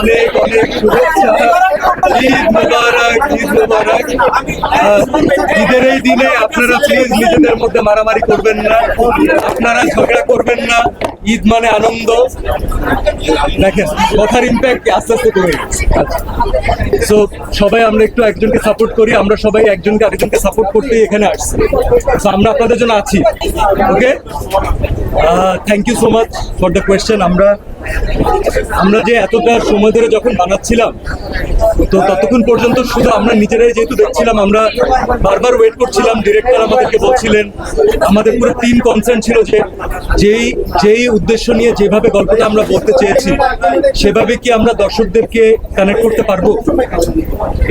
অনেক অনেক শুভেচ্ছা। ঈদ মোবারক ঈদ মোবারক। ঈদের এই দিনে আপনারা প্লিজ নিজেদের মধ্যে মারামারি করবেন না। আপনারা ঝগড়া করবেন না। ঈদ মানে আনন্দ। দেখেন, কথার ইম্প্যাক্ট আস্তে আস্তে কমে সো সবাই আমরা একটু একজনকে সাপোর্ট করি। আমরা সবাই একজনকে আরেকজনকে সাপোর্ট করতেই এখানে আসছি। সো আমরা আপনাদের জন্য আছি। Okay thank you so much for the question আমরা আমরা যে এতটা সময় ধরে যখন বানাচ্ছিলাম, তো ততক্ষণ পর্যন্ত শুধু আমরা নিজেরাই যেহেতু দেখছিলাম, আমরা বারবার ওয়েট করছিলাম ডিরেক্টর আমাদেরকে বলছিলেন, আমাদের পুরো টিম কনসার্ন ছিল যে যেই যেই উদ্দেশ্য নিয়ে যেভাবে গল্পটা আমরা বলতে চেয়েছি, সেভাবে কি আমরা দর্শকদেরকে কানেক্ট করতে পারব?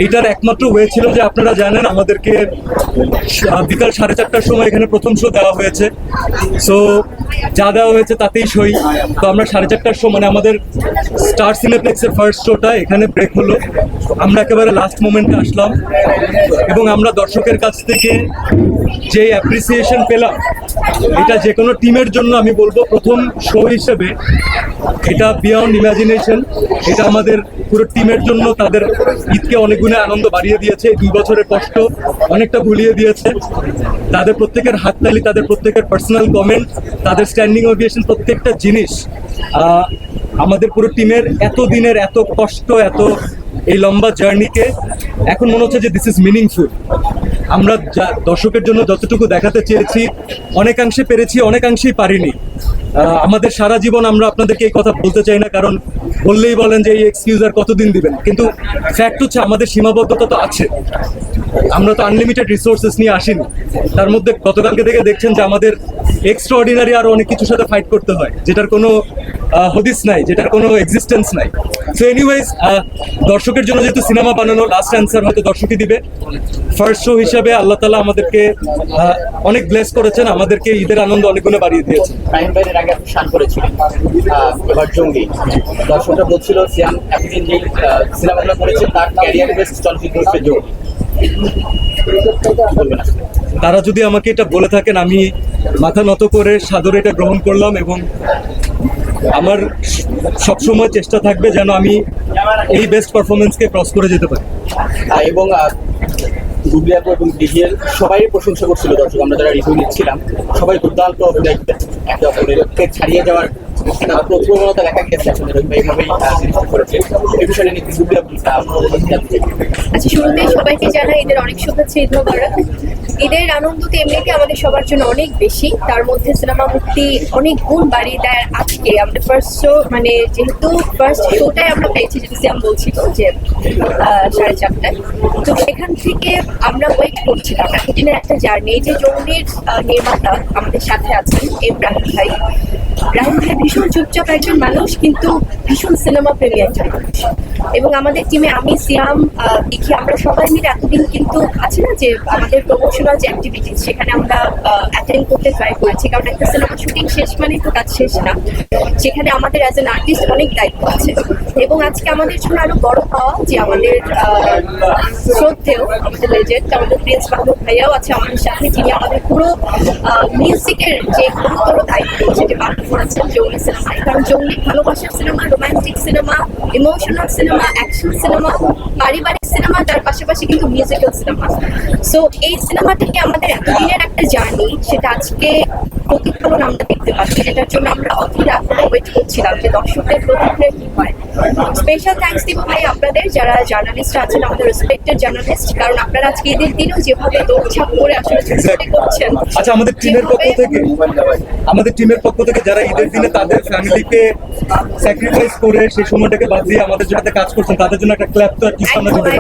এইটার একমাত্র ওয়ে ছিল যে আপনারা জানেন, আমাদেরকে বিকাল সাড়ে চারটার সময় এখানে প্রথম শো দেওয়া হয়েছে। সো যা দেওয়া হয়েছে তাতেই সই। তো আমরা সাড়ে চারটার সময় মানে আমাদের স্টার সিনেপ্লেক্সের ফার্স্ট শোটা এখানে ব্রেক হলো। আমরা একেবারে লাস্ট মোমেন্টে আসলাম এবং আমরা দর্শকের কাছ থেকে যে অ্যাপ্রিসিয়েশন পেলাম, এটা যে কোনো টিমের জন্য আমি বলব প্রথম শো হিসেবে, এটা বিয়ন্ড ইমাজিনেশন এটা আমাদের পুরো টিমের জন্য তাদের ঈদকে অনেক গুণে আনন্দ বাড়িয়ে দিয়েছে। দুই বছরের কষ্ট অনেকটা ভুলিয়ে দিয়েছে। তাদের প্রত্যেকের হাততালি, তাদের প্রত্যেকের পার্সোনাল কমেন্ট তাদের স্ট্যান্ডিং অভিয়েশন প্রত্যেকটা জিনিস আমাদের পুরো টিমের এত দিনের এত কষ্ট, এত এই লম্বা জার্নিকে এখন মনে হচ্ছে যে দিস ইজ মিনিংফুল আমরা দর্শকের জন্য যতটুকু দেখাতে চেয়েছি, অনেকাংশে পেরেছি, অনেকাংশেই পারিনি। আমাদের সারা জীবন আমরা আপনাদেরকে এই কথা বলতে চাই না, কারণ বললেই বলেন যে এই এক্সকিউজ আর কতদিন দিবেন। কিন্তু ফ্যাক্ট হচ্ছে আমাদের সীমাবদ্ধতা তো আছে। আমরা তো আনলিমিটেড রিসোর্সেস নিয়ে আসিনি। তার মধ্যে গতকালকে থেকে দেখছেন যে আমাদের এক্সট্রা অর্ডিনারি আরও অনেক কিছুর সাথে ফাইট করতে হয়, যেটার কোনো হদিস নাই, যেটার কোনো এক্সিস্টেন্স নাই। সো এনিওয়েজ দর্শকের জন্য যেহেতু সিনেমা বানানো লাস্ট অ্যান্সার হয়তো দর্শকই দিবে। ফার্স্ট শো হিসাবে আল্লাহ তালা আমাদেরকে অনেক ব্লেস করেছেন, আমাদেরকে ঈদের আনন্দ অনেকগুলো বাড়িয়ে দিয়েছেন। শান করেছিলেন এবার জঙ্গি। দর্শকরা বলছিল সিয়াম এতদিন যে সিনেমাগুলো করেছে তার ক্যারিয়ার বেস্ট চলচ্চিত্র হচ্ছে জঙ্গি? তারা যদি আমাকে এটা বলে থাকেন আমি মাথা নত করে সাদরে এটা গ্রহণ করলাম এবং আমার সবসময় চেষ্টা থাকবে যেন আমি এই বেস্ট পারফরমেন্সকে ক্রস করে যেতে পারি। এবং গুগলি এবং ডিজিএল সবাই প্রশংসা করছিল, দর্শক, আমরা যারা রিভিউ নিচ্ছিলাম, সবাই দুর্দান্ত অভিনয় একে অপরেরকে ছাড়িয়ে যাওয়ার। আচ্ছা শুরুতেই সবাইকে জানাই এদের অনেক শুভেচ্ছা, ঈদ মোবারক। ঈদের আনন্দ তো এমনিতে আমাদের সবার জন্য অনেক বেশি। তার মধ্যে সিনেমা মুক্তি অনেক গুণ বাড়িয়ে দেয় আজকে। আমাদের ফার্স্ট শো মানে যেহেতু ফার্স্ট শোটাই আমরা পেয়েছি, যেটা সিয়াম বলছিল যে সাড়ে চারটায়। তো সেখান থেকে আমরা ওয়েট করছিলাম। এতদিনের একটা জার্নি যে জঙ্গির নির্মাতা আমাদের সাথে আছেন, এম রাহিম ভাই। রাহিম ভাই ভীষণ চুপচাপ একজন মানুষ, কিন্তু ভীষণ সিনেমা প্রেমী একজন মানুষ। এবং আমাদের টিমে আমি, সিয়াম দেখি, আমরা সবাই মিলে এতদিন কিন্তু আছে না যে, আমাদের যে অ্যাক্টিভিটিস সেখানে আমরা অ্যাটেন্ড করতে ট্রাই করেছি কারণ একটা সিনেমা শুটিং শেষ মানে তো কাজ শেষ না। সেখানে আমাদের অ্যাজ এন আর্টিস্ট অনেক দায়িত্ব আছে। এবং আজকে আমাদের জন্য আরও বড় পাওয়া যে আমাদের আহ, শ্রদ্ধেয় আমাদের লেজেন্ড আমাদের প্রিন্স মাহমুদ ভাইয়াও আছে আমাদের সাথে যিনি আমাদের পুরো মিউজিকের যে গুরুতর দায়িত্ব সেটি পালন করেছেন। জঙ্গলি সিনেমায় কারণ জঙ্গলি ভালোবাসার cinema romantic cinema emotional cinema action cinema পারিবারিক সিনেমা তার পাশাপাশি কিন্তু মিউজিক্যাল সিনেমা সো এই সিনেমাটাকে আমাদের এতদিনের একটা জার্নি সেটা আজকে প্রতিফলন আমরা দেখতে পাচ্ছি যেটার জন্য আমরা অধীর আগ্রহে ওয়েট করছিলাম যে দর্শকদের প্রতিক্রিয়া কি হয়। স্পেশাল থ্যাঙ্কস দিব ভাই আপনাদের যারা জার্নালিস্ট আছেন আমাদের রেসপেক্টেড জার্নালিস্ট কারণ আপনারা আজকে ঈদের দিনেও যেভাবে দৌড়ঝাঁপ করে আসলে চেষ্টা করছেন আচ্ছা আমাদের টিমের পক্ষ থেকে আমাদের টিমের পক্ষ থেকে যারা ঈদের দিনে তাদের ফ্যামিলিকে স্যাক্রিফাইস করে সেই সময়টাকে বাদ দিয়ে আমাদের সাথে কাজ করছেন তাদের জন্য একটা ক্ল্যাপ তো আর কি সামনে দিতে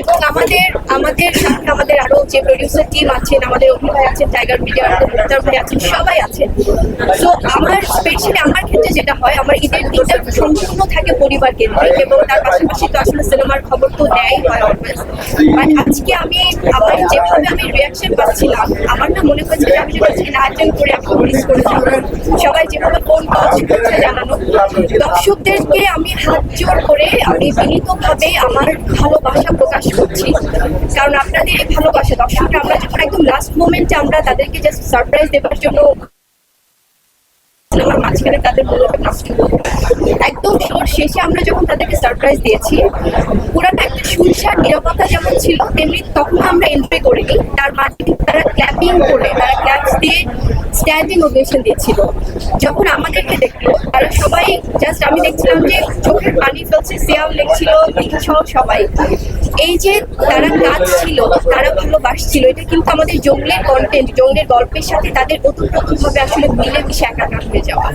এবং আমাদের আমাদের সাথে আমাদের আরও যে প্রডিউসার টিম আছেন, আমাদের অভি ভাই আছেন টাইগার মিডিয়া মুক্তার ভাই আছেন, সবাই আছেন। তো আমার স্পেশালি আমার ক্ষেত্রে যেটা হয়, আমার ঈদের দিনটা সম্পূর্ণ থাকে পরিবার কেন্দ্রিক এবং তার পাশাপাশি তো আসলে সিনেমার খবর তো দেয় হয় অলওয়েজ বাট আজকে আমি, আমার যেভাবে আমি রিয়াকশন পাচ্ছিলাম, আমার না মনে হয়েছে যে আমি যদি আজকে না অ্যাটেন্ড করে আমি মিস করে যাব সবাই যেভাবে ফোন কাজ করছে জানানো, দর্শকদেরকে আমি হাত জোর করে আমি বিনীতভাবে আমার ভালোবাসা প্রকাশ করছি। কারণ আপনাদের এই ভালোবাসা, দর্শকরা আমরা যখন একদম লাস্ট মোমেন্টে আমরা তাদেরকে জাস্ট সারপ্রাইজ দেওয়ার জন্য সিনেমার মাঝখানে তাদের একদম শোর শেষে আমরা যখন তাদেরকে সারপ্রাইজ দিয়েছি পুরাটা একটা সুনসার নিরাপত্তা যেমন ছিল, তেমনি তখন আমরা এন্ট্রি করিনি। তার মাঝে তারা ক্ল্যাপিং করে, তারা ক্ল্যাপস দিয়ে স্ট্যান্ডিং ওভেশন দিয়েছিল যখন আমাদেরকে দেখল, তারা সবাই জাস্ট আমি দেখছিলাম যে চোখের পানি ফেলছে সিয়াও লেগছিল দীঘা সবাই। এই যে তারা কাজ ছিল তারা ভালোবাসছিল, এটা কিন্তু আমাদের জঙ্গলের কন্টেন্ট জঙ্গলের গল্পের সাথে তাদের ওতপ্রোতভাবে আসলে মিলেমিশে একাকার হয়ে যাওয়া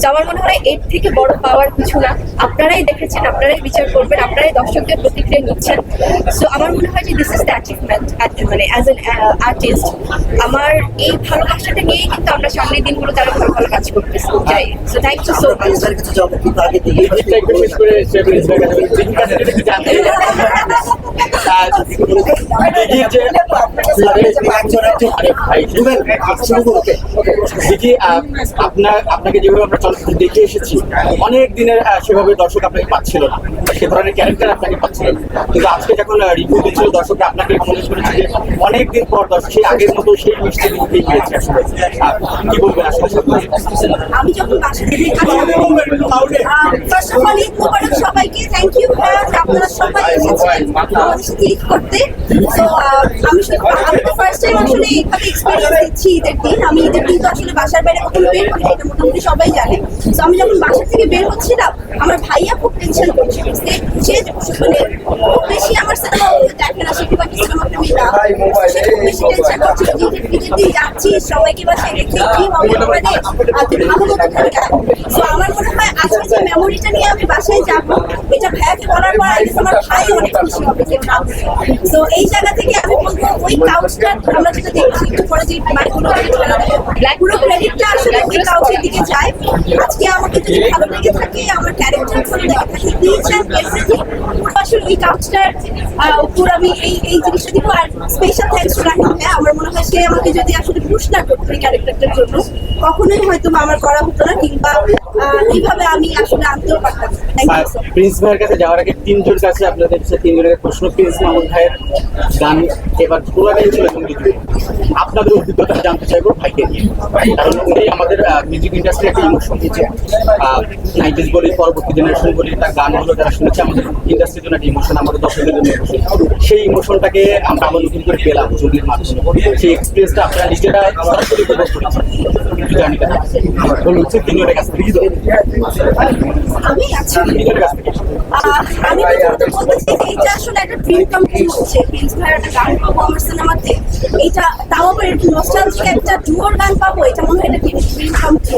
তো আমার মনে হয় এর থেকে বড় পাওয়ার কিছু না আপনারাই দেখেছেন আপনারাই বিচার করবেন আপনারাই দর্শকদের প্রতিক্রিয়া নিচ্ছেন সো আমার মনে হয় যে দিস ইজ দ্য অ্যাচিভমেন্ট মানে অ্যাজ এন আর্টিস্ট আমার এই ভালোবাসাটা নিয়েই কিন্তু আমরা সামনের দিনগুলো তারা ভালো ভালো কাজ করতেছি যাই so thank you so much আপনার আপনাকে যেভাবে আমরা চলচ্চিত্র দেখে এসেছি অনেক দিনের সেভাবে দর্শক আপনাকে পাচ্ছিল না। সে ধরনের ক্যারেক্টার আপনাকে পাচ্ছিল কিন্তু আজকে যখন রিভিউ দিচ্ছিল দর্শক আপনাকে মনে করেছে যে অনেক দিন পর দর্শক সেই আগের মতো সেই মিষ্টি দিনকেই পেয়েছে আসলে। কি বলবেন আসলে আমি যখন বাসা থেকে ফার্স্ট অফ অল ঈদ মোবারক সবাইকে থ্যাংক ইউ আপনারা সবাই এসেছেন আমাদের সাথে ঈদ করতে। তো আমি শুধু আমি তো ফার্স্ট টাইম আসলে এক্সপিরিয়েন্স দিচ্ছি ঈদের দিন। আমি ঈদের দিন তো আসলে বাসার বাইরে কখনো বের করি এটা মোটামুটি সবাই জানে। তো আমি যখন বাসা থেকে বের হচ্ছিলাম, আমার ভাইয়া খুব টেনশন করছিল সে সে মানে খুব বেশি আমার সিনেমা দেখে না, সে খুব একটা সিনেমা প্রেমী না। সে খুব বেশি টেনশন করছিল যে ঈদের যাচ্ছি সবাইকে বাসায় রেখে কি হবে আমাদের আর ভালো আমার মনে হয় আজকে যে মেমোরিটা নিয়ে আমি বাসায় যাব, এটা ভাইয়াকে বলার পর আই আমার ভাই অনেক খুশি হবে যে সো এই জায়গা থেকে আমি বলব, ওই কাউচটা আমরা যেটা দেখছি, একটু পরে যে মাইক্রো পুরো ক্রেডিটটা আসলে ওই কাউচের দিকে যায়। আজকে আমাকে যদি ভালো লেগে থাকে, আমার ক্যারেক্টার ভালো লেগে থাকে ইচ অ্যান্ড আসলে ওই কাউচটার উপর আমি এই এই জিনিসটা দিব। আর স্পেশাল থ্যাঙ্কস টু রাহিম ভাইয়া, আমার মনে হয় সে আমাকে যদি আসলে পুশ না করতো ক্যারেক্টারটার জন্য, কখনোই হয়তো আমার করা হতো না, কিংবা আমি আসলে আনতেও পারতাম? থ্যাংক প্রিন্স ভাইয়ের কাছে যাওয়ার আগে তিনজন কাছে আপনাদের কাছে তিনজনের প্রশ্ন প্রিন্স মাহমুদ ভাইয়ের গান এবার পুরাটাই ছিল সংগীত আপনাদের অভিজ্ঞতা জানতে চাইব ভাইকে নিয়ে। কারণ উনি আমাদের মিউজিক ইন্ডাস্ট্রি একটা ইমোশন দিয়েছে নাইনটিস বলি পরবর্তী জেনারেশন বলি তার গানগুলো যারা শুনেছে আমাদের ইন্ডাস্ট্রির জন্য একটা ইমোশন আমাদের দর্শকদের জন্য ইমোশন সেই ইমোশনটাকে আমরা আবার নতুন করে পেলাম জমির মাধ্যমে। সেই এক্সপিরিয়েন্সটা আপনারা নিজেরা সরাসরি উপভোগ করেছেন। জার্নিটা বলুন হচ্ছে তিনজনের কাছ আমি আছি। আমি প্রথমত বলতে চাই যে এটা আসলে একটা ড্রিম কাম ট্রু হচ্ছে। প্রিন্স ভাইয়ের একটা গান পাবো আমার সিনেমাতে এটা তাও আবার একটু নস্টালজিক একটা ডুয়োর গান পাবো, এটা মনে হয় এটা ড্রিম কাম ট্রু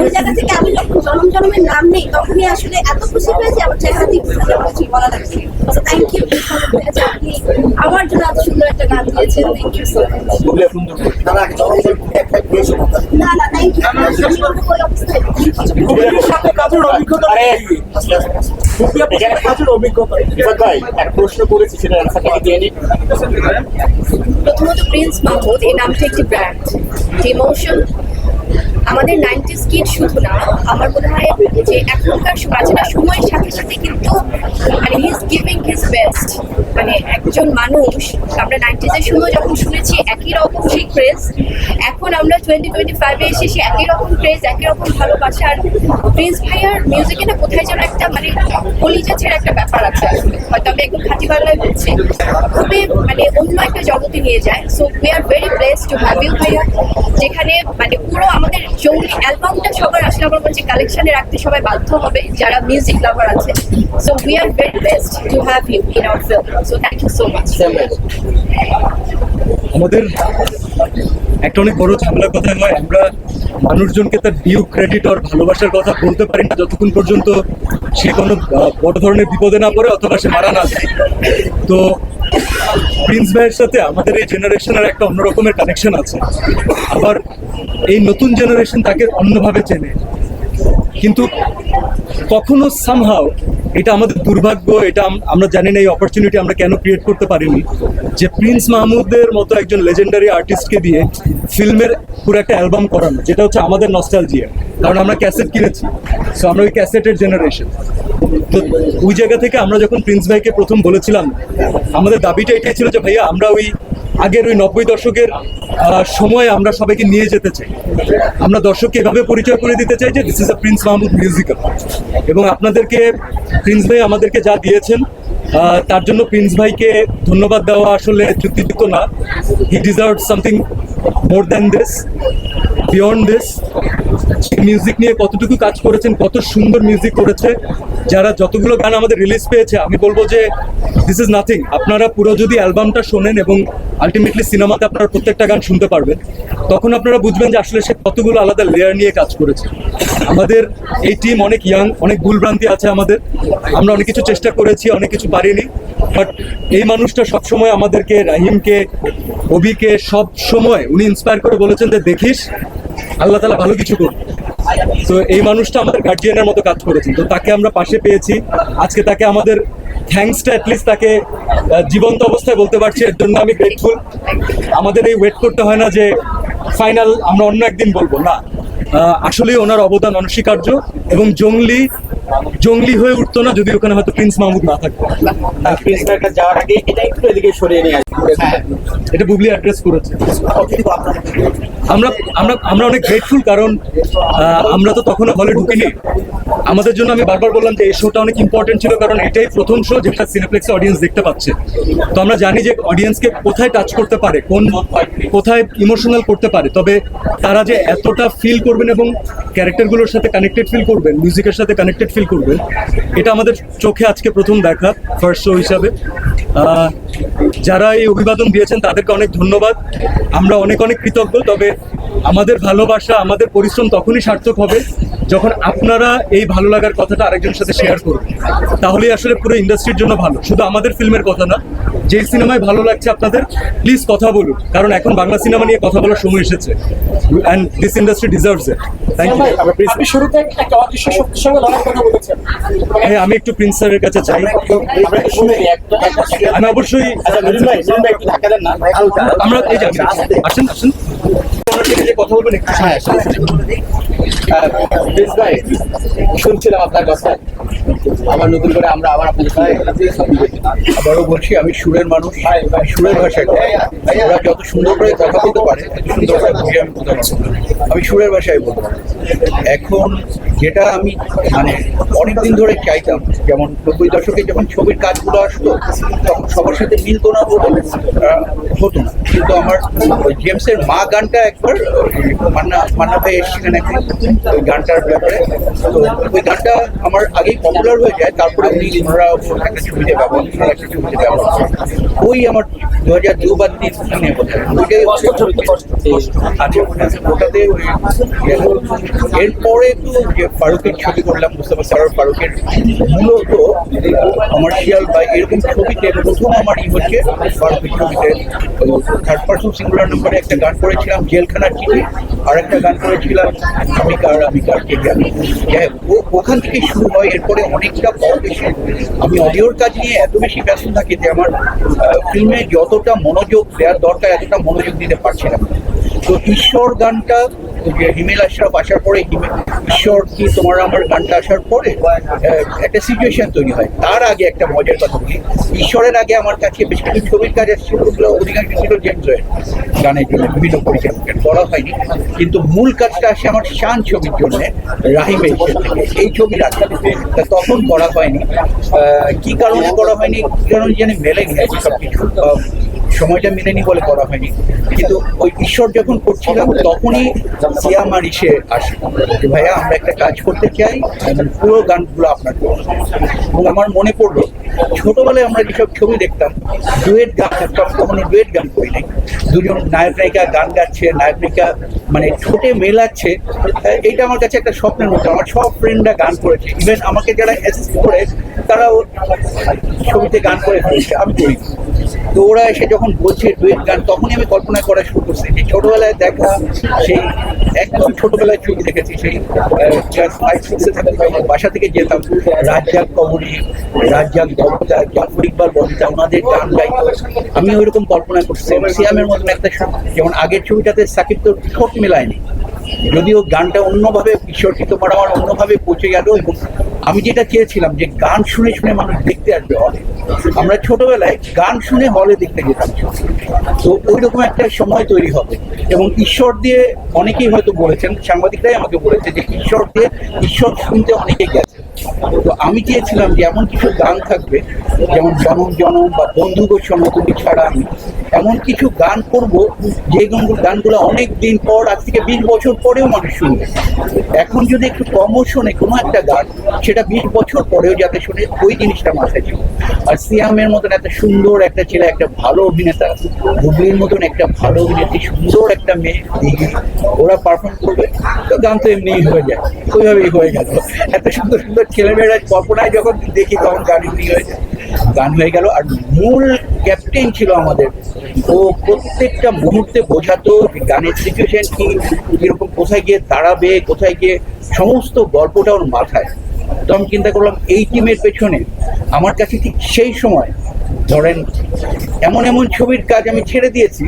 ওই জায়গা থেকে আমি যখন জনম জনমের নাম নেই, তখনই আসলে এত খুশি হয়েছে আমার চেহারা দিয়ে কিছু বলা লাগছে থ্যাংক ইউ আপনি আমার জন্য এত সুন্দর একটা গান দিয়েছেন। থ্যাংক ইউ সো মাচ না না থ্যাংক প্রশ্ন করেছি সেটা প্রথমত প্রিন্স মাহমুদ এই নামটা একটি ব্র্যান্ড আমাদের নাইনটিস কিড শুধু না আমার মনে হয় যে এখনকার বাচ্চারা সময়ের সাথে সাথে কিন্তু মানে গিভিং হিজ বেস্ট মানে একজন মানুষ, আমরা নাইনটিসের সময় যখন শুনেছি একই রকম সেই ক্রেজ এখন আমরা টোয়েন্টি টোয়েন্টি ফাইভে এসে সে একই রকম ক্রেজ একই রকম ভালোবাসা, আর প্রিন্স ভাইয়ার মিউজিকে না কোথায় যেন একটা মানে কলিজা ছেড়ে একটা ব্যাপার আছে আসলে। হয়তো আমি একদম খাঁটি বাংলায় বলছি। খুবই মানে অন্য একটা জগতে নিয়ে যায়। So we are very bless to have you ভাইয়া যেখানে মানে পুরো আমাদের জঙ্গলি অ্যালবামটা সবার আসলে আমার বলছি কালেকশনে রাখতে সবাই বাধ্য হবে, যারা মিউজিক লাভার আছে। So we are very blessed to have you in our film আমাদের একটা অনেক বড় ঝামেলার কথা হয়। আমরা মানুষজনকে তার ডিউ ক্রেডিট আর ভালোবাসার কথা বলতে পারি না। যতক্ষণ পর্যন্ত সে কোনো বড় ধরনের বিপদে না পড়ে, অথবা সে মারা না যায়। তো প্রিন্স ভাইয়ের সাথে আমাদের এই জেনারেশনের একটা অন্য রকমের কানেকশন আছে। আবার এই নতুন জেনারেশন তাকে অন্যভাবে চেনে। কিন্তু কখনো সামহাও এটা আমাদের দুর্ভাগ্য, এটা আমরা জানি না এই অপরচুনিটি আমরা কেন ক্রিয়েট করতে পারিনি। যে প্রিন্স মাহমুদের মতো একজন লেজেন্ডারি আর্টিস্টকে দিয়ে ফিল্মের পুরো একটা অ্যালবাম করানো, যেটা হচ্ছে আমাদের নস্টালজিয়া কারণ আমরা ক্যাসেট কিনেছি। সো আমরা ওই ক্যাসেটের জেনারেশন তো ওই জায়গা থেকে আমরা যখন প্রিন্স ভাইকে প্রথম বলেছিলাম, আমাদের দাবিটা এটাই ছিল যে, ভাইয়া, আমরা ওই আগের ওই নব্বই দশকের সময় আমরা সবাইকে নিয়ে যেতে চাই। আমরা দর্শককে এভাবে পরিচয় করে দিতে চাই যে this is a Prince Mahmud musical এবং আপনাদেরকে প্রিন্স ভাই আমাদেরকে যা দিয়েছেন তার জন্য প্রিন্স ভাইকে ধন্যবাদ দেওয়া আসলে যুক্তিযুক্ত না। He deserve something more than this beyond this music নিয়ে কতটুকু কাজ করেছেন, কত সুন্দর মিউজিক করেছে, যারা যতগুলো গান আমাদের রিলিজ পেয়েছে, আমি বলব যে দিস ইজ নাথিং আপনারা পুরো যদি অ্যালবামটা শোনেন এবং আলটিমেটলি সিনেমাতে আপনারা প্রত্যেকটা গান শুনতে পারবেন, তখন আপনারা বুঝবেন যে আসলে সে কতগুলো আলাদা লেয়ার নিয়ে কাজ করেছে। আমাদের এই টিম অনেক ইয়াং অনেক ভুলভ্রান্তি আছে আমাদের। আমরা অনেক কিছু চেষ্টা করেছি, অনেক কিছু পারিনি। বাট এই মানুষটা সবসময় আমাদেরকে, রাহিমকে, অভিকে সব সময় উনি ইন্সপায়ার করে বলেছেন যে দেখিস আল্লাহ তালা ভালো কিছু করবে তো এই মানুষটা আমাদের গার্জিয়ানের মতো কাজ করেছেন। তো তাকে আমরা পাশে পেয়েছি। আজকে তাকে আমাদের থ্যাংকসটা অ্যাটলিস্ট তাকে জীবন্ত অবস্থায় বলতে পারছি। এর জন্য আমি গ্রেটফুল আমাদের এই ওয়েট করতে হয় না যে ফাইনাল আমরা অন্য একদিন বলব। না। আসলেই ওনার অবদান অনস্বীকার্য এবং জঙ্গলি জঙ্গলি হয়ে উঠতো না যদি ওখানে হয়তো প্রিন্স মাহমুদ না থাকতো। প্রিন্স ভাইয়ের যাওয়ার আগে এটা একটু এদিকে সরিয়ে নিয়ে আসবে এটা বুবলি অ্যাড্রেস করেছে। আমরা আমরা আমরা অনেক গ্রেটফুল কারণ আমরা তো তখনও হলে ঢুকিনি। আমাদের জন্য আমি বারবার বললাম যে এই শোটা অনেক ইম্পর্টেন্ট ছিল কারণ এটাই প্রথম শো যেটা সিনেপ্লেক্সে অডিয়েন্স দেখতে পাচ্ছে। তো আমরা জানি যে অডিয়েন্সকে কোথায় টাচ করতে পারে কোন কোথায় ইমোশনাল করতে পারে তবে তারা যে এতটা ফিল করবেন এবং ক্যারেক্টারগুলোর সাথে কানেক্টেড ফিল করবেন মিউজিকের সাথে কানেক্টেড ফিল করবেন এটা আমাদের চোখে আজকে প্রথম দেখা ফার্স্ট শো হিসাবে। যারা এই অভিবাদন দিয়েছেন তাদেরকে অনেক ধন্যবাদ। আমরা অনেক অনেক কৃতজ্ঞ, তবে আমাদের ভালোবাসা আমাদের পরিশ্রম তখনই সার্থক হবে যখন আপনারা এই ভালো লাগার কথাটা আরেকজনের সাথে শেয়ার করবেন। তাহলেই আসলে পুরো ইন্ডাস্ট্রির জন্য ভালো। শুধু আমাদের ফিল্মের কথা না যে সিনেমায় ভালো লাগছে আপনাদের প্লিজ কথা বলুন। কারণ এখন বাংলা সিনেমা নিয়ে কথা বলার সময় এসেছে। And this industry deserves it thank you আপনি শুরুতে একটা অদৃশ্য শক্তির সঙ্গে লড়ার কথা বলেছেন। হ্যাঁ আমি একটু প্রিন্স স্যারের কাছে চাই। আমি অবশ্যই আচ্ছা আমরা এই যে আসেন আসেন। কথা হ্যাঁ শুনছিলাম আপনার আবার নতুন করে আমরা আমি সুরের মানুষ। সুরের ভাষায় ওরা যত সুন্দর করে কথা বলতে পারে বুঝে আমি আমি সুরের ভাষায় পারি এখন যেটা আমি মানে অনেকদিন ধরে চাইতাম, যেমন নব্বই দশকে যখন ছবির কাজগুলো আসতো, তখন সবার সাথে মিলতো না বলে হতো না। কিন্তু আমার জেমসের মা গানটা একবার মান্না মান্না ভাই এসেছিলেন একদিন ওই গানটার ব্যাপারে। তো ওই গানটা আমার আগেই পপুলার হয়ে যায় তারপরে উনি ওনারা একটা ছবিতে ব্যবহার করেন, একটা ছবিতে ব্যবহার করেন। ওই আমার দু হাজার দু বা তিন ওইটাই আচ্ছা ওটাতে ওই এরপরে তো যে ফারুকের ছবি করলাম মুস্তফা সারার ফারুকের মূলত কমার্শিয়াল বা এরকম ছবিতে প্রথম আমার ই হচ্ছে ফারুকের ছবিতে। থার্ড পার্সন সিঙ্গুলার নম্বরে একটা গান করেছিলাম জেলখানার চিঠি আর একটা গান করেছিলাম আমি কার আমি কার কে জানি ওখান থেকে শুরু হয়, এরপরে অনেকটা পথ বেশি আমি অডিওর কাজ নিয়ে এত বেশি ব্যস্ত থাকি যে আমার ফিল্মে যতটা মনোযোগ দেওয়ার দরকার, এতটা মনোযোগ দিতে পারছিলাম না। তো ঈশ্বর গানটা, হিমেল আশরাফ আসার পরে ঈশ্বর কি তোমার আমার গানটা আসার পরে একটা সিচুয়েশন তৈরি হয়। তার আগে একটা মজার কথা বলি। ঈশ্বরের আগে আমার কাছে বেশ কিছু ছবির কাজ আসছিল ওগুলো অধিকাংশ ছিল জেমস গানের জন্য, বিভিন্ন পরিচালকের করা হয়নি। কিন্তু মূল কাজটা আসে আমার শান ছবির জন্য, রাহিমের এই ছবির আগে তা তখন করা হয়নি। কি কারণে করা হয়নি, কি কারণে জানি মেলেনি সব কিছু সময়টা মেলেনি বলে করা হয়নি। কিন্তু ওই ঈশ্বর যখন করছিলাম, তখনই সিয়াম আর ইসে আসে। ভাইয়া, আমরা একটা কাজ করতে চাই পুরো গানগুলো আপনার এবং আমার মনে পড়ল, ছোটবেলায় আমরা যেসব ছবি দেখতাম, ডুয়েট গান থাকতাম কখনো ডুয়েট গান করি নাই। দুজন নায়ক নায়িকা গান গাচ্ছে, নায়ক নায়িকা মানে ঠোঁটে মেলাচ্ছে এইটা আমার কাছে একটা স্বপ্নের মতো। আমার সব ফ্রেন্ডরা গান করেছে। ইভেন আমাকে যারা অ্যাসিস্ট করে, তারাও ছবিতে গান করে ফেলেছে। আমি করি। তো ওরা এসে যখন বলছে ডুয়েট গান, তখনই আমি কল্পনা করা শুরু করছি যে ছোটবেলায় দেখা সেই একদম ছোটবেলায় ছবি দেখেছি, সেই বাসা থেকে যেতাম, রাজ্জাক কবরী, রাজ্জাক দত্তা জাফর ইকবাল ওনাদের গান গাইতো আমি ওইরকম কল্পনা করছি। সিয়ামের মতন একটা যেমন আগের ছবিটাতে সাকিব তো ঠোঁট মেলায়নি। যদিও গানটা অন্যভাবে ঈশ্বরকে তোমার আমার অন্যভাবে পৌঁছে গেল এবং আমি যেটা চেয়েছিলাম যে গান শুনে শুনে মানুষ দেখতে আসবে হলে আমরা ছোটবেলায় গান শুনে হলে দেখতে যেতাম। তো ওই রকম একটা সময় তৈরি হবে। এবং ঈশ্বর দিয়ে অনেকেই হয়তো বলেছেন, সাংবাদিকরাই আমাকে বলেছে যে ঈশ্বর দিয়ে ঈশ্বর শুনতে অনেকে গেছে। তো আমি চেয়েছিলাম যে এমন কিছু গান থাকবে, যেমন জনম জনম বা বন্ধু গো শোনো তুমি ছাড়া আমি। এমন কিছু গান করব যে গানগুলো অনেক দিন পর, আজ থেকে বিশ বছর পরেও মানুষ শুনবে। এখন যদি একটু কমও শোনে কোনো একটা গান, সেটা বিশ বছর পরেও যাতে শুনে ওই জিনিসটা মাথায় ছিল। আর সিয়ামের মতন একটা সুন্দর একটা ছেলে, একটা ভালো অভিনেতা হুগলির মতন একটা ভালো অভিনেত্রী, সুন্দর একটা মেয়ে, দিঘি, ওরা পারফর্ম করবে, তো গান তো এমনিই হয়ে যায়, ওইভাবেই হয়ে গেল। এত সুন্দর সুন্দর ছেলেমেয়েরা কল্পনায় যখন দেখি তখন গান হয়ে যায়। গান হয়ে গেল, আর মূল ক্যাপ্টেন ছিল আমাদের ও প্রত্যেকটা মুহূর্তে বোঝাতো গানের সিচুয়েশন কি, কীরকম কোথায় গিয়ে দাঁড়াবে, কোথায় গিয়ে সমস্ত গল্পটা ওর মাথায়। তো আমি চিন্তা করলাম, এই টিমের পেছনে আমার কাছে ঠিক সেই সময় ধরেন এমন এমন ছবির কাজ আমি ছেড়ে দিয়েছি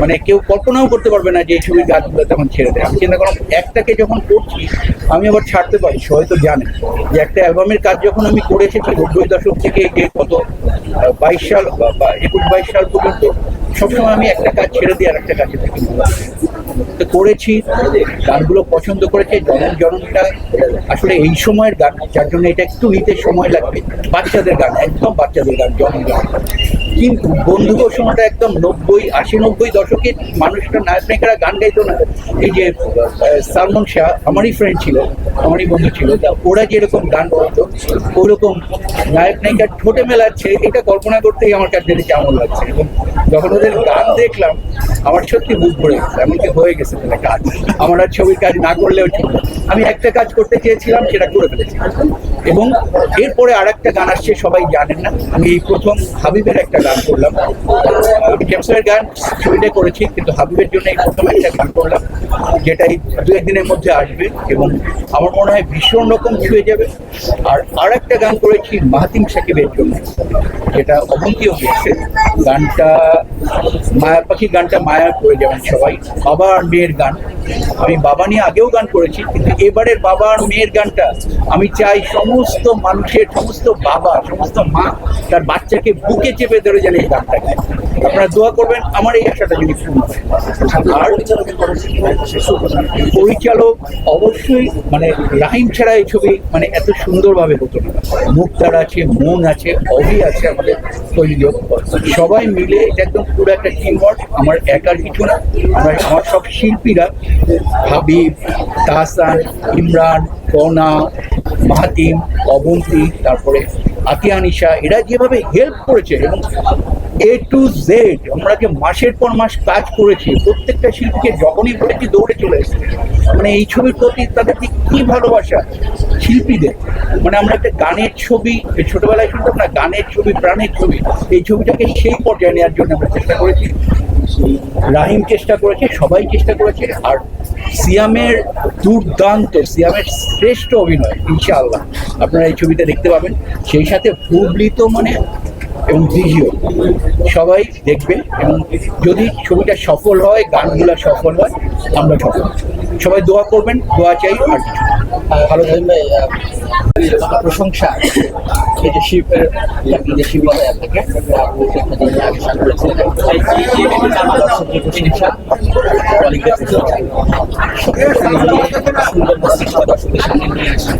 মানে কেউ কল্পনাও করতে পারবে না যে এই ছবির গাছগুলো তখন ছেড়ে দেয়। আমি চিন্তা করলাম, একটাকে যখন করছি, আমি আবার ছাড়তে পারি, সে হয়তো জানে যে একটা অ্যালবামের কাজ যখন আমি করে এসেছি নব্বই দশক থেকে যে কত বাইশ সাল বা- একুশ বাইশ সাল পর্যন্ত, সবসময় আমি একটা কাজ ছেড়ে দিই আর একটা কাজে থাকি। করেছি, গানগুলো পছন্দ করেছে, জনম জনমটা আসলে এই সময়ের গান, যার জন্য এটা একটু নিতে সময় লাগবে। বাচ্চাদের গান, একদম বাচ্চাদের গান, জনম জনম কিন্তু বন্ধুগো সময়টা একদম নব্বই, আশি, নব্বই দশকে মানুষরা নায়ক নায়িকারা গান গাইতো না। এই যে সালমান শাহ, আমারই ফ্রেন্ড ছিল, আমারই বন্ধু ছিল ওরা যেরকম গান করতো, ওরকম নায়ক নায়িকার ঠোঁটে মেলাচ্ছে, এটা কল্পনা করতেই আমার কাছে কেমন লাগছে। এবং যখন ওদের গান দেখলাম, আমার সত্যি বুক ভরে গেছে। এমনকি হয়ে গেছে তাহলে কাজ। আমার আর ছবির কাজ না করলেও ঠিক আমি একটা কাজ করতে চেয়েছিলাম, সেটা করে ফেলেছি। এবং এরপরে আর একটা গান আসছে, সবাই জানেন না। আমি এই প্রথম হাবিবের একটা গান করলাম। আমি ক্যাপসের গান ছবিটা করেছি, কিন্তু হাবিবের জন্য এই প্রথম একটা গান করলাম যেটা এই দু একদিনের মধ্যে আসবে এবং আমার মনে হয় ভীষণ রকম ছুঁয়ে যাবে। আর আর একটা গান করেছি মাহাতিম সাকিবের জন্য, যেটা অবন্তীও গিয়েছে গানটা মায়া পাখি গানটা মায়া করে যাবেন সবাই। বাবা আর মেয়ের গান। আমি বাবা নিয়ে আগেও গান করেছি, কিন্তু এবারের বাবা আর মেয়ের গানটা আমি চাই সমস্ত মানুষের, সমস্ত বাবা, সমস্ত মা তার বাচ্চাকে বুকে চেপে ধরে যেন এই গানটা গায়। আপনারা দোয়া করবেন, আমার এই আশাটা যদি আর পরিচালক অবশ্যই মানে রাহিম ছাড়া এই ছবি মানে এত সুন্দরভাবে হতো না। মুক্তার আছে, মন আছে, অভি আছে আমাদের তৈরি সবাই মিলে এটা একদম পুরো একটা টিম ওয়ার্ক আমার একার কিছু না। আমার সব শিল্পীরা হাবিব, তাহসান, ইমরান কনা মাহাতিম, অবন্তী, তারপরে আতিয়ানিশা এরা যেভাবে হেল্প করেছে এবং এ টু জেড আমরা যে মাসের পর মাস কাজ করেছি, প্রত্যেকটা শিল্পীকে যখনই বলেছি দৌড়ে চলে এসেছে। মানে এই ছবির প্রতি তাদের যে কি ভালোবাসা শিল্পীদের? মানে আমরা একটা গানের ছবি ছোটবেলায় শুনতাম না, গানের ছবি, প্রাণের ছবি, এই ছবিটাকে সেই পর্যায়ে নেওয়ার জন্য আমরা চেষ্টা করেছি। রাহিম চেষ্টা করেছে, সবাই চেষ্টা করেছে, আর সিয়ামের দুর্দান্ত, সিয়ামের শ্রেষ্ঠ অভিনয়, ইনশাআল্লাহ। আপনারা এই ছবিটা দেখতে পাবেন। সেই সাথে হুবলি তো মানে এবং দিঘিও সবাই দেখবে এবং যদি ছবিটা সফল হয়, গানগুলো সফল হয়, আমরা সফল। সবাই দোয়া করবেন দোয়া চাই আর কিছু। ভালো থাকবে প্রশংসা। এই যে শিল্পের যে শিল্প থেকে আপনি একটা জিনিস আগে সার করেছিলেন দর্শকদের প্রশংসা কলিগদের প্রশংসা সবকিছু মিলিয়ে সুন্দর মস্তিষ্ক দর্শকদের সামনে নিয়ে আসা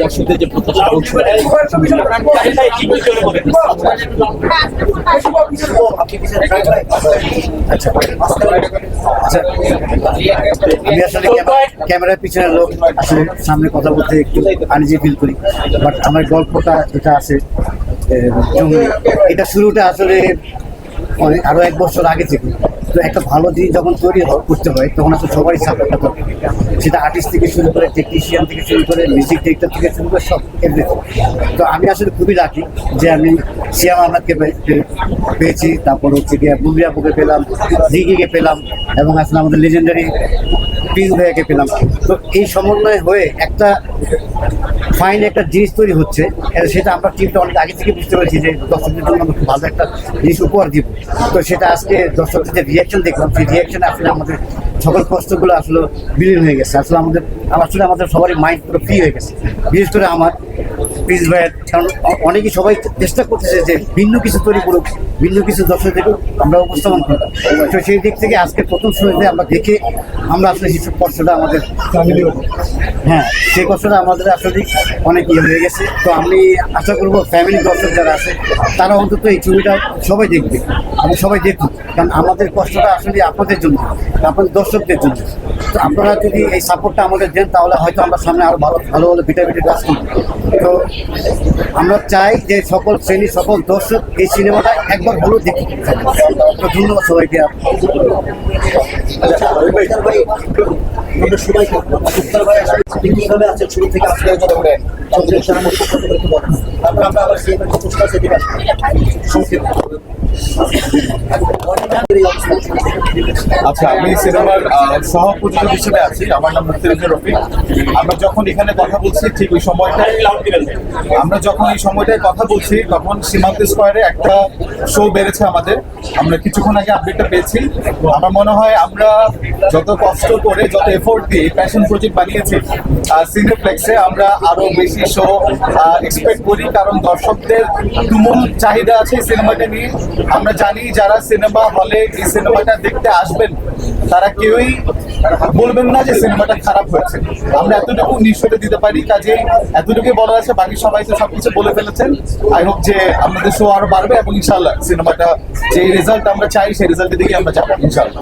দর্শকদের যে প্রত্যাশা ক্যামেরার পিছনে লোক আসলে সামনে কথা বলতে একটু আনিজে ফিল করি বাট আমার গল্পটা যেটা আছে এটা শুরুটা আসলে অনেক আরও এক বছর আগে থেকে। তো একটা ভালো জিনিস যখন তৈরি করতে হয়, তখন আসলে সবাই সাপোর্টটা দরকার সেটা আর্টিস্ট থেকে শুরু করে টেকনিশিয়ান থেকে শুরু করে মিউজিক ডিরেক্টর থেকে শুরু করে সব এভরিথিং তো আমি আসলে খুবই লাকি যে আমি সিয়াম আহমেদকে পেয়েছি, তারপর হচ্ছে গিয়ে বুবলিয়াপুকে পেলাম জিগিকে পেলাম, এবং আসলে আমাদের লেজেন্ডারি প্রিন্স ভাইয়াকে পেলাম। তো এই সমন্বয় হয়ে একটা ফাইন একটা জিনিস তৈরি হচ্ছে। সেটা আমরা টিমটা অনেক আগে থেকে বুঝতে পেরেছি যে দর্শকদের জন্য আমরা খুব ভালো একটা জিনিস উপহার দিব। তো সেটা আজকে দর্শকদের যে রিয়াকশন দেখলাম, সেই রিয়াকশন আসলে আমাদের সকল কষ্টগুলো আসলে বিলীন হয়ে গেছে। আসলে আমাদের আসলে আমাদের সবারই মাইন্ড পুরো ফ্রি হয়ে গেছে। বিশেষ করে আমার প্রিন্স ভাইয়ের। কারণ অনেকেই সবাই চেষ্টা করতেছে যে ভিন্ন কিছু তৈরি করুক। ভিন্ন কিছু দর্শকদেরকে আমরা উপস্থাপন করি তো সেই দিক থেকে আজকে প্রথম শুরুতে আমরা দেখে আমরা আসলে সেই কষ্টটা আমাদের হ্যাঁ সেই কষ্টটা আমাদের আসলে অনেক ইয়ে হয়ে গেছে। তো আমি আশা করব ফ্যামিলি দর্শক যারা আছে তারা অন্তত এই ছবিটা সবাই দেখবে। আমি সবাই দেখুন কারণ আমাদের কষ্টটা আসলে আপনাদের জন্য আপনাদের দর্শকদের জন্য। তো আপনারা যদি এই সাপোর্টটা আমাদের দেন তাহলে হয়তো আমরা সামনে আরও ভালো ভালো ভালো ভিটামিটি কাজ করব। তো আমরা চাই যে সকল শ্রেণির সকল দর্শক এই সিনেমাটা একবার হলো দেখি। তো ধন্যবাদ সবাইকে। কীভাবে আচ্ছা আমি সিনেমার সহ প্রযোজক হিসেবে আছি। আমার নাম মুক্তিরুজ্জা রফিক। আমরা যখন এখানে কথা বলছি, ঠিক ওই সময়টায় আমরা যখন এই সময়টায় কথা বলছি, তখন সীমান্ত স্কোয়ারে একটা শো বেড়েছে আমাদের। আমরা কিছুক্ষণ আগে আপডেটটা পেয়েছি। আমার মনে হয় আমরা যত কষ্ট করে, যত এফোর্ট দিয়ে প্যাশন প্রজেক্ট বানিয়েছি সিনেপ্লেক্সে আমরা আরও বেশি শো এক্সপেক্ট করি। কারণ দর্শকদের তুমুল চাহিদা আছে সিনেমাটা নিয়ে। আমরা জানি যারা সিনেমা হলে এই সিনেমাটা দেখতে আসবেন, তারা কেউই বলবেন না যে সিনেমাটা খারাপ হয়েছে। আমরা এতটুকু নিশ্চয়তা দিতে পারি কাজে এতটুকু বলা আছে, বাকি সবাই তো সবকিছু বলে ফেলেছেন। আই হোপ যে আমাদের শো আরও বাড়বে এবং ইনশাল্লাহ সিনেমাটা যে রেজাল্ট আমরা চাই, সেই রেজাল্টের দিকে আমরা যাব ইনশাল্লাহ